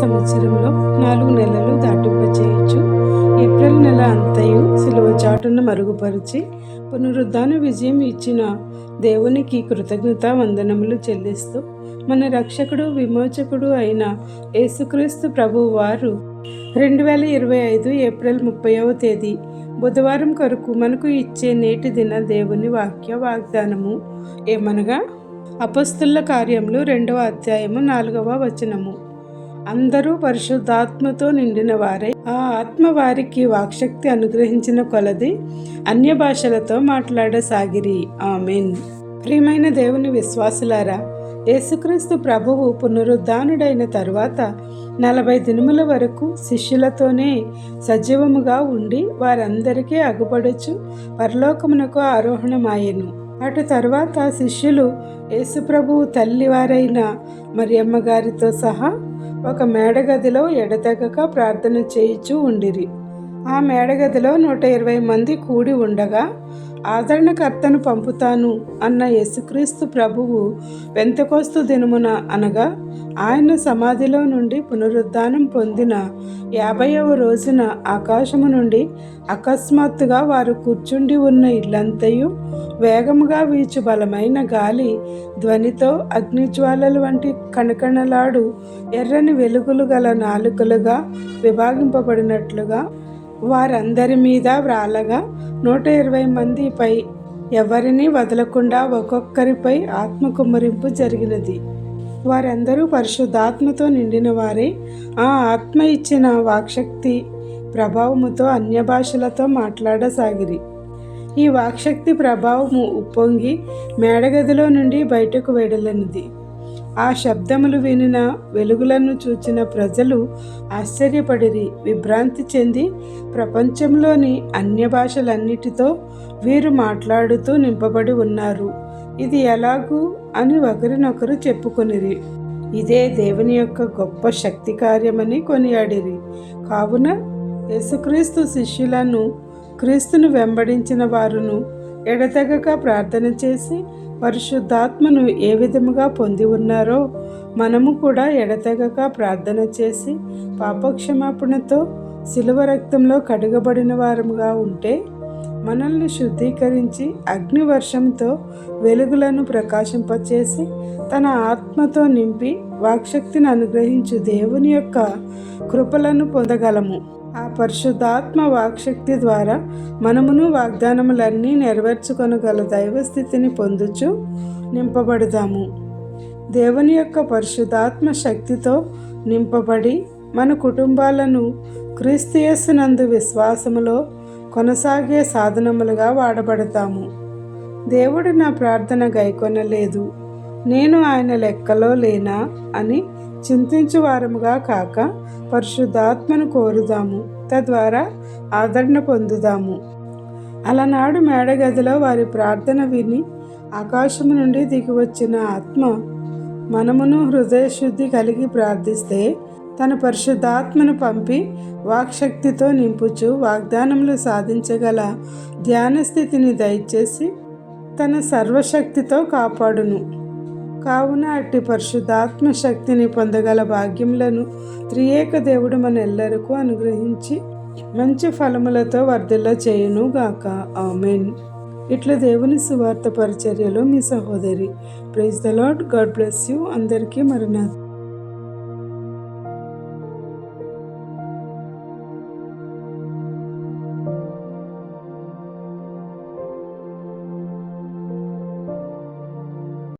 సంవత్సరంలో నాలుగు నెలలు దాటింపచేయచ్చు. ఏప్రిల్ నెల అంతయు సిలువ చాటును మరుగుపరిచి పునరుద్ధాన విజయం ఇచ్చిన దేవునికి కృతజ్ఞత వందనములు చెల్లిస్తూ మన రక్షకుడు విమోచకుడు అయిన యేసుక్రీస్తు ప్రభు వారు రెండు వేల ఇరవై ఐదు ఏప్రిల్ ముప్పైవ తేదీ బుధవారం కొరకు మనకు ఇచ్చే నేటి దిన దేవుని వాక్య వాగ్దానము ఏమనగా అపస్తుల కార్యములు రెండవ అధ్యాయము నాలుగవ వచనము. అందరూ పరిశుద్ధాత్మతో నిండిన వారై ఆ ఆత్మ వారికి వాక్శక్తి అనుగ్రహించిన కొలది అన్య భాషలతో మాట్లాడసాగిరి. ఆమెన్. ప్రియమైన దేవుని విశ్వాసులారా యేసుక్రీస్తు ప్రభువు పునరుద్ధానుడైన తరువాత నలభై దినముల వరకు శిష్యులతోనే సజీవముగా ఉండి వారందరికీ అగుపడచ్చు పరలోకమునకు ఆరోహణమాయెను. అటు తర్వాత శిష్యులు యేసుప్రభువు తల్లివారైన మరియమ్మ గారితో సహా ఒక మేడగదిలో ఎడతెగక ప్రార్థన చేయిచూ ఉండిరి. ఆ మేడగదిలో నూట ఇరవై మంది కూడి ఉండగా ఆదరణకర్తను పంపుతాను అన్న యేసుక్రీస్తు ప్రభువు పెంతకోస్తు దినమున అనగా ఆయన సమాధిలో నుండి పునరుద్ధానం పొందిన యాభైవ రోజున ఆకాశము నుండి అకస్మాత్తుగా వారు కూర్చుండి ఉన్న ఇల్లంతయు వేగముగా వీచు బలమైన గాలి ధ్వనితో అగ్నిజ్వాలలు వంటి కణకణలాడు ఎర్రని వెలుగులు గల నాలుకలుగా విభాగింపబడినట్లుగా వారందరి మీద వ్రాలగా నూట ఇరవై మందిపై ఎవరిని వదలకుండా ఒక్కొక్కరిపై ఆత్మ కుమ్మరింపు జరిగినది. వారందరూ పరిశుద్ధాత్మతో నిండిన వారే. ఆ ఆత్మ ఇచ్చిన వాక్శక్తి ప్రభావముతో అన్య భాషలతో మాట్లాడసాగిరి. ఈ వాక్శక్తి ప్రభావము ఉప్పొంగి మేడగదిలో నుండి బయటకు వెడలనిది. ఆ శబ్దములు వినిన వెలుగులను చూచిన ప్రజలు ఆశ్చర్యపడిరి. విభ్రాంతి చెంది ప్రపంచంలోని అన్య భాషలన్నిటితో వీరు మాట్లాడుతూ నింపబడి ఉన్నారు. ఇది ఎలాగూ అని ఒకరినొకరు చెప్పుకొనిరి. ఇదే దేవుని యొక్క గొప్ప శక్తి కార్యమని కొనియాడిరి. కావున యేసుక్రీస్తు శిష్యులను క్రీస్తును వెంబడించిన వారును ఎడతెగక ప్రార్థన చేసి పరిశుద్ధాత్మను ఏ విధముగా పొంది ఉన్నారో మనము కూడా ఎడతెగక ప్రార్థన చేసి పాపక్షమాపణతో శిలువ రక్తంలో కడగబడిన వారముగా ఉంటే మనల్ని శుద్ధీకరించి అగ్నివర్షంతో వెలుగులను ప్రకాశింపచేసి తన ఆత్మతో నింపి వాక్శక్తిని అనుగ్రహించు దేవుని యొక్క కృపలను పొందగలము. ఆ పరిశుద్ధాత్మ వాక్శక్తి ద్వారా మనమును వాగ్దానములన్నీ నెరవేర్చుకొనగల దైవస్థితిని పొందుచు నింపబడదాము. దేవుని యొక్క పరిశుద్ధాత్మ శక్తితో నింపబడి మన కుటుంబాలను క్రీస్తుయస్సునందు విశ్వాసములో కొనసాగే సాధనములుగా వాడబడతాము. దేవుడు నా ప్రార్థన గైకొనలేదు. నేను ఆయన లెక్కలో లేనా అని చింతించు వారముగా కాక పరిశుద్ధాత్మను కోరుదాము తద్వారా ఆదరణ పొందుదాము. అలనాడు మేడగదిలో వారి ప్రార్థన విని ఆకాశము నుండి దిగివచ్చిన ఆత్మ మనమును హృదయశుద్ధి కలిగి ప్రార్థిస్తే తన పరిశుద్ధాత్మను పంపి వాక్శక్తితో నింపుచు వాగ్దానములు సాధించగల ధ్యాన స్థితిని దయచేసి తన సర్వశక్తితో కాపాడును. కావున అట్టి పరిశుద్ధాత్మ శక్తిని పొందగల భాగ్యములను త్రియేక దేవుడు మన ఎల్లరికూ అనుగ్రహించి మంచి ఫలములతో వర్ధిల్ల చేయును గాక ఆమెన్. ఇట్లా దేవుని సువార్త పరిచర్యలో మీ సహోదరి. Praise the Lord God bless you. అందరికీ మరణాథ్